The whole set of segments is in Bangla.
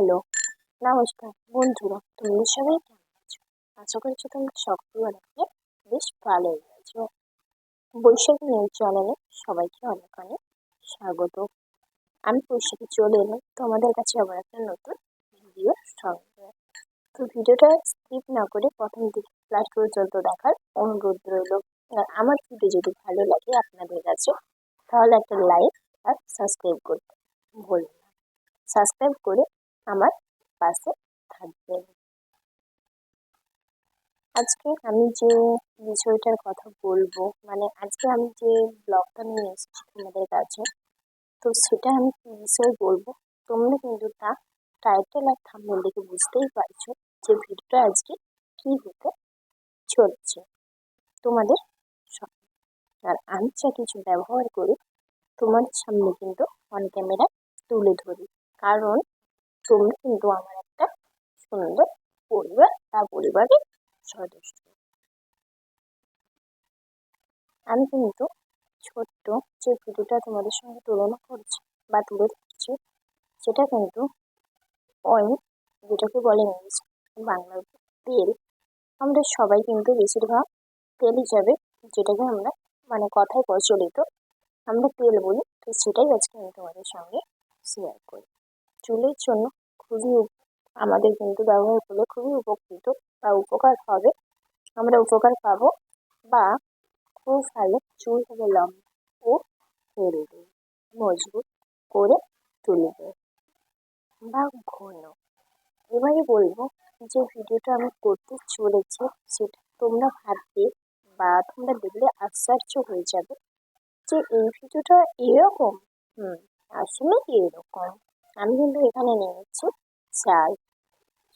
হ্যালো, নমস্কার। বন্ধুরা, তোমরা সবাই কেমন আছো? আশা করছি তোমরা সকলে অনেকে বেশ ভালোই আছো। বৈশাখী নিউজ চ্যানেলে সবাইকে অনেক অনেক স্বাগত। আমি বৈশাখী চলে এলাম তোমাদের কাছে আবার একটা নতুন ভিডিও সঙ্গে। তো ভিডিওটা স্কিপ না করে প্রথম থেকে লাস্ট পর্যন্ত দেখার অনুরোধ রইল। আমার ভিডিও যদি ভালো লাগে আপনাদের কাছে, তাহলে একটা লাইক আর সাবস্ক্রাইব করতে ভুলবেন না। সাবস্ক্রাইব করে আমার পাশে থাকবেন আজকে আমি যে বিষয়টার কথা বলব মানে আজকে আমি যে ব্লগটা নিয়ে এসেছি তোমাদের কাছে, তো সেটা আমি কি বিষয়ে বলব? তোমরা কিন্তু তা টাইটেল আর থাম্বনেল দেখে বুঝতেই পারছ যে ভিডিওটা আজকে কি হতে চলছে। তোমাদের আর আমি যা কিছু ব্যবহার করি তোমার সামনে কিন্তু অন ক্যামেরা তুলে ধরি। কারণ তোমরা কিন্তু আমার একটা সুন্দর পরিবার বা পরিবারের সদস্য। আমি কিন্তু ছোট্ট যে ভিডিওটা তোমাদের সঙ্গে তুলনা করছি বা তুলে ধরছি, সেটা কিন্তু অয়েল যেটাকে বলে ইংলিশ বাংলার তেল। আমরা সবাই কিন্তু বেশিরভাগ তেল হিসাবে যেটাকে আমরা মানে কথায় প্রচলিত, আমরা তেল বলি, তো সেটাই আজকে আমি তোমাদের সঙ্গে শেয়ার করি। চুলের জন্য খুবই আমাদের কিন্তু ব্যবহার করলে খুবই উপকৃত বা উপকার হবে। আমরা উপকার পাবো বা খুব ভালো চুল হবে লম্বা ও হেলদি মজবুত করে তুলবে। বা ঘন। এবারে বলব যে ভিডিওটা আমি করতে চলেছি, সেটা তোমরা ভাববে বা তোমরা দেখলে আশ্চর্য হয়ে যাবে যে এই ভিডিওটা এরকম। হুম, আসলে এরকম। আমি কিন্তু এখানে নিয়ে নিয়েছি চাল,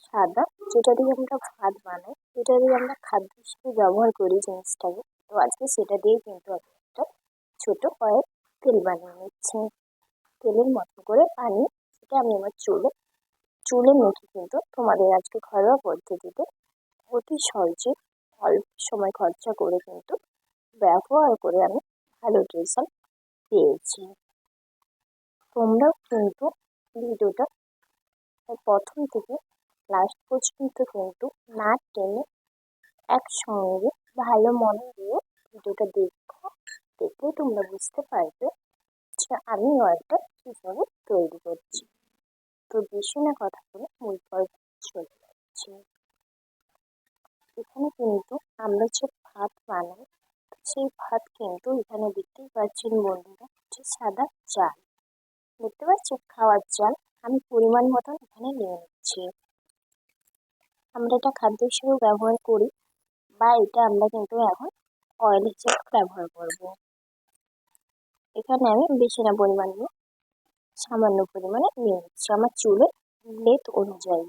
সাদা, যেটা দিয়ে আমরা ভাত বানাই। যেটা দিয়ে আমরা খাদ্য হিসেবে ব্যবহার করি জিনিসটাকে। তো আজকে সেটা দিয়ে কিন্তু আমি একটা ছোটো কয়েক তেল বানিয়ে নিচ্ছি। তেলের মতো করে পানি, সেটা আমি আমার চুলে চুলে মেখে কিন্তু তোমাদের আজকে ঘরোয়া পদ্ধতিতে অতি সহজে অল্প সময় খরচা করে কিন্তু ব্যবহার করে আমি ভালো রেজাল্ট পেয়েছি। তোমরাও কিন্তু ভিডিওটা। প্রথম থেকে লাস্ট পর্যন্ত কিন্তু না টেনে একসঙ্গে ভালো মনে দিয়ে ভিডিওটা দেখো। দেখলে তোমরা বুঝতে পারবে যে আমি অয়েলটা কীভাবে তৈরি করছি। তো বেশি না কথা বলে মূল পর্ব চলে যাচ্ছি। এখানে কিন্তু আমরা যে ভাত বানাই, সেই ভাত কিন্তু এখানে দেখতেই পাচ্ছেন বন্ধুরা যে সাদা চাল। দেখতে পাচ্ছেন খাওয়ার চাল আমি পরিমাণ মতন এখানে নিয়ে নিচ্ছি। আমরা এটা খাদ্য হিসেবে ব্যবহার করি বা এটা আমরা কিন্তু এখন অয়েল হিসেবে ব্যবহার করব। এখানে আমি বেশি না পরিমাণ নিয়ে সামান্য পরিমাণে নিয়ে নিচ্ছি। আমার চুলের লেথ অনুযায়ী।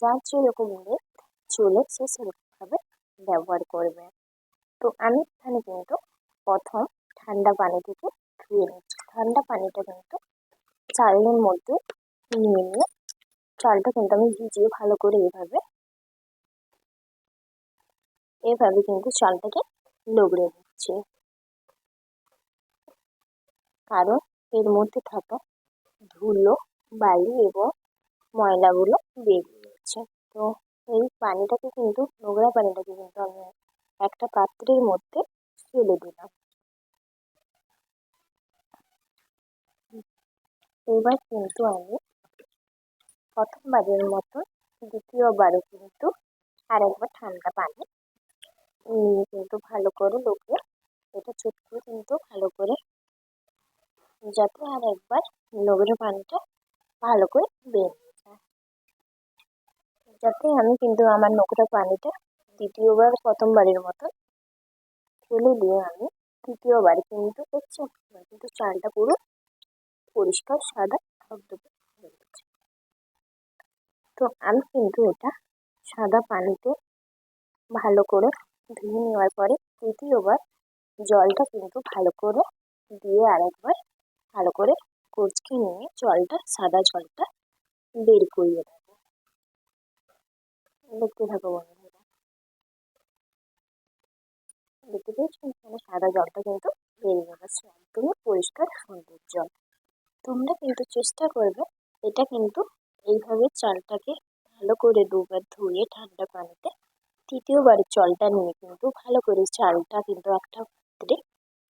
যার যেরকম লেথ চুলে সে সেরকমভাবে ব্যবহার করবে। তো আমি এখানে কিন্তু প্রথম ঠান্ডা পানি থেকে ধুয়ে নিচ্ছি। ঠান্ডা পানিটা কিন্তু চালের মধ্যে নিয়ে নিয়ে চালটা কিন্তু আমি ভিজিয়ে ভালো করে এভাবে এভাবে কিন্তু চালটাকে লগড়ে নিচ্ছি। কারণ এর মধ্যে থাকা ধুলো, বালি এবং ময়লাগুলো বেরিয়ে যাচ্ছে। তো এই পানিটাকে কিন্তু, নোংরা পানিটাকে কিন্তু আমি একটা পাত্রের মধ্যে ফেলে দিলাম। এবার কিন্তু আমি প্রথমবারের মতো দ্বিতীয়বারও কিন্তু আরেকবার ঠান্ডা পানি নিয়ে কিন্তু ভালো করে লোকে এটা চটকে কিন্তু ভালো করে যাতে আর একবার নোংরা পানিটা ভালো করে বেরিয়ে যায়। যাতে আমি কিন্তু আমার নোংরা পানিটা দ্বিতীয়বার, প্রথমবারের মতো ফেলে দিয়ে আমি তৃতীয়বার কিন্তু আমার কিন্তু চালটা পুরো পরিষ্কার, সাদা ধবধবে তো আমি কিন্তু এটা সাদা পানিতে ভালো করে ধুয়ে নেওয়ার পরে তৃতীয়বার জলটা কিন্তু ভালো করে দিয়ে আরেকবার ভালো করে কুচকে নিয়ে জলটা, সাদা জলটা বের করিয়ে দেবো দেখতে থাকো বন্ধুরা। দেখতে পেয়েছ? সাদা জলটা কিন্তু বেরিয়ে গেছে একদমই পরিষ্কার সুন্দর জল তোমরা কিন্তু চেষ্টা করবে এটা কিন্তু এইভাবে চালটাকে ভালো করে দুবার ধুয়ে ঠান্ডা পানিতে তৃতীয়বার জলটা নিয়ে কিন্তু ভালো করে চালটা কিন্তু একটা পাত্রে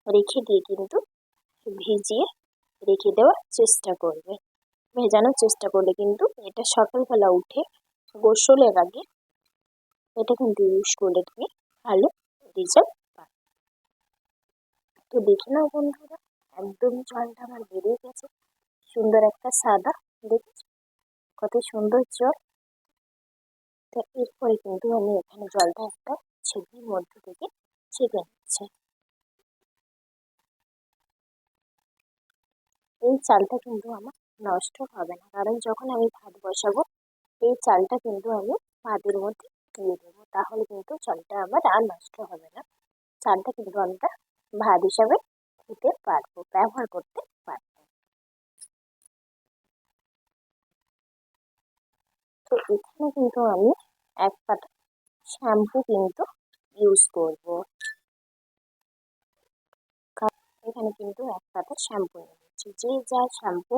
রেখে দিয়ে কিন্তু ভিজিয়ে রেখে দেওয়ার চেষ্টা করবে। ভেজানোর চেষ্টা করলে কিন্তু এটা সকালবেলা উঠে গোসলের আগে এটা কিন্তু ইউজ করলে তুমি ভালো রেজাল্ট পাবে। তো দেখে নাও বন্ধুরা একদম জলটা আমার বেরিয়ে গেছে। সুন্দর একটা সাদা, দেখেছ? কত সুন্দর জল। তো এরপরে কিন্তু আমি এখানে জলটা একটা ছেঁকির মধ্যে থেকে ছেঁকে নিচ্ছি। এই চালটা কিন্তু আমার নষ্ট হবে না, কারণ যখন আমি ভাত বসাবো, এই চালটা কিন্তু আমি ভাতের মধ্যে দিয়ে দেবো। তাহলে কিন্তু চালটা আমার আর নষ্ট হবে না। চালটা কিন্তু আমরা ভাত হিসাবে খেতে পারব, ব্যবহার করতে তো এখানে কিন্তু আমি এক পাতা শ্যাম্পু কিন্তু ইউজ করব। এখানে কিন্তু এক পাতা শ্যাম্পু নিয়ে নিচ্ছি। যে যা শ্যাম্পু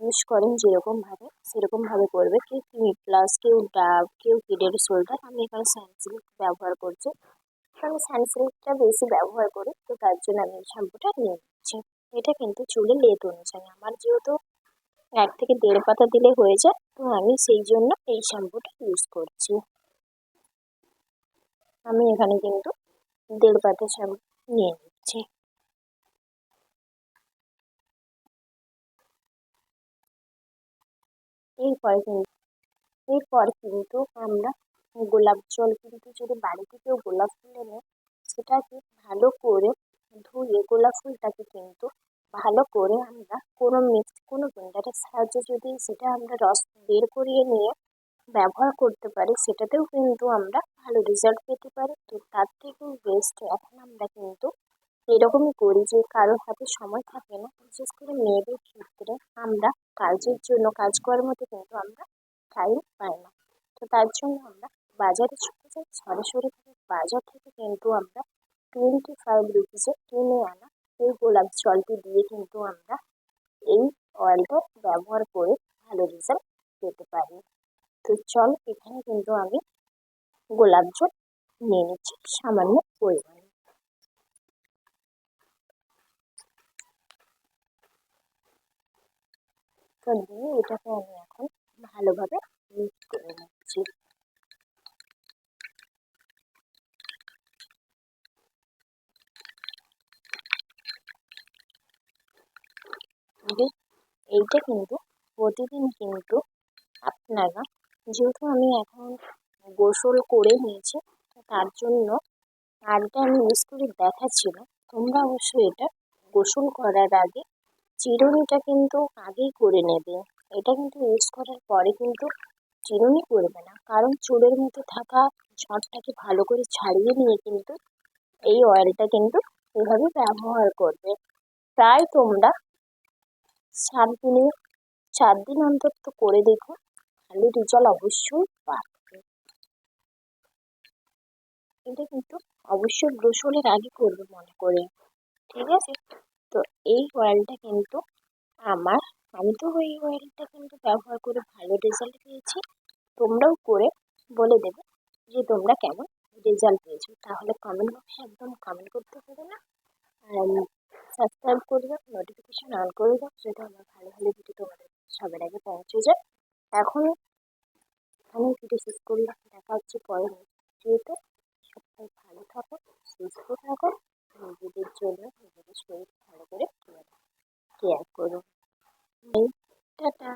ইউজ করেন যেরকমভাবে সেরকমভাবে করবে। কেউ ক্লিনিক প্লাস কেউ ডাব কেউ কিডের শোল্ডার আমি এখানে সানসিল্ক ব্যবহার করছি। আমি সানসিল্কটা বেশি ব্যবহার করি, তো তার জন্য আমি এই শ্যাম্পুটা নিয়ে নিচ্ছি। এটা কিন্তু চুলে লেট অনুযায়ী। আমার যেহেতু এক থেকে দেড় পাতা দিলে হয়ে যায় তো আমি সেই জন্য এই শ্যাম্পুটা ইউজ করছি। আমি এখানে কিন্তু দেড় পাতা শ্যাম্পু নিয়ে নিচ্ছি। এরপরে কিন্তু, এরপর কিন্তু আমরা গোলাপ জল কিন্তু যদি বাড়িতে কেউ গোলাপ ফুল এনে, সেটাকে ভালো করে ধুয়ে গোলাপ ফুলটাকে কিন্তু ভালো করে আমরা কোনো মিক্স কোনো ব্লেন্ডারের সাহায্যে যদি সেটা আমরা রস বের করিয়ে নিয়ে ব্যবহার করতে পারি, সেটাতেও কিন্তু আমরা ভালো রেজাল্ট পেতে পারি। তো তার থেকেও বেস্ট এখন আমরা কিন্তু এরকমই করি যে কারোর হাতে সময় থাকে না। বিশেষ করে মেয়েদের ক্ষেত্রে আমরা কাজের জন্য কাজকর্মতে কিন্তু আমরা টাইম পাই না। তো তার জন্য আমরা বাজারে ছুটে যাই সরাসরি বাজার থেকে কিন্তু আমরা টোয়েন্টি ফাইভ রুপিসে কিনে আনা এই গোলাপ জলটি দিয়ে কিন্তু আমরা এই অয়েলটা ব্যবহার করে ভালো রেজাল্ট পেতে পারি। তো চল, এখানে কিন্তু আমি গোলাপ জল নিয়ে নিচ্ছি সামান্য পরিমাণে। তো দিয়ে এটাকে আমি এখন ভালোভাবে মিক্স করে নিচ্ছি। এইটা কিন্তু প্রতিদিন কিন্তু আপনারা যেহেতু আমি এখন গোসল করে নিয়েছি তার জন্য আরটা আমি ইউজ করে দেখাচ্ছি না। তোমরা অবশ্যই এটা গোসল করার আগে চিরুনিটা কিন্তু আগেই করে নেবে। এটা কিন্তু ইউজ করার পরে কিন্তু চিরুনি করবে না। কারণ চুলের মধ্যে থাকা ঝড়টাকে ভালো করে ছাড়িয়ে নিয়ে কিন্তু এই অয়েলটা কিন্তু এভাবে ব্যবহার করবে। প্রায় তোমরা সাত দিনে চার দিন অন্তর তো করে দেখো ভালো রেজাল্ট অবশ্যই পাবে। এটা কিন্তু অবশ্যই গোসলের আগে করবে মনে করে। ঠিক আছে? তো এই অয়েলটা কিন্তু আমার, আমি তো ওই অয়েলটা কিন্তু ব্যবহার করে ভালো রেজাল্ট পেয়েছি। তোমরাও করে বলে দেবে যে তোমরা কেমন রেজাল্ট পেয়েছ। তাহলে কমেন্ট বক্সে একদম কমেন্ট করতে হবে না। সাবস্ক্রাইব করে দাও নোটিফিকেশান অন করে দাও যাতে আমার ভালো ভালো ভিডিও তোমাদের সবার আগে পৌঁছে যায়। এখন আমি ভিডিও শেষ করলাম, দেখা হচ্ছে পরের ভিডিওতে। সবাই ভালো থাকো, সুস্থ থাকো, নিজেদের জন্য নিজেদের শরীর ভালো করে কেয়ার করো। টাটা।